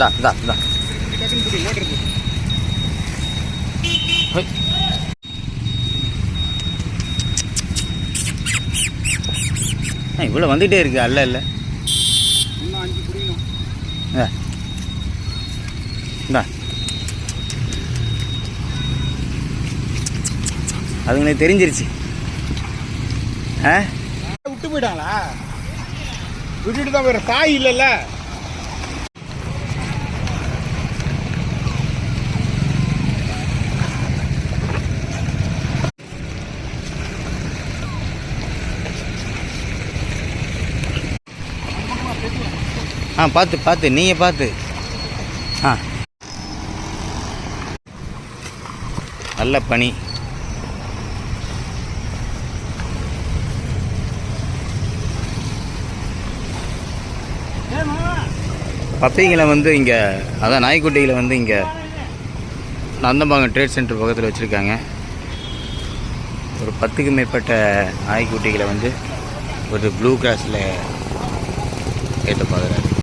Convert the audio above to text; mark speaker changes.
Speaker 1: இந்தா இந்தா இந்தா.
Speaker 2: இருக்கு
Speaker 1: ஆ, இவ்வளோ வந்துகிட்டே இருக்கு அல்ல இல்லை அதுங்களே இந்தா. அதுங்களுக்கு தெரிஞ்சிருச்சு. ஆ?
Speaker 2: விட்டு போயிட்டாங்களா? விட்டுட்டு தான் போயிடுற காய் இல்லைல்ல.
Speaker 1: ஆ பார்த்து பார்த்து நீங்கள் பார்த்து ஆ. நல்ல பனி. பப்பிங்களை வந்து இங்கே அதான் நாய்க்குட்டிகளை வந்து இங்கே நந்தம்பாக்கம் ட்ரேட் சென்டர் பக்கத்தில் வச்சுருக்காங்க. ஒரு பத்துக்கு மேற்பட்ட நாய்க்குட்டிகளை வந்து ஒரு ப்ளூ கிராஸில் ஏற்ற பார்க்குறாரு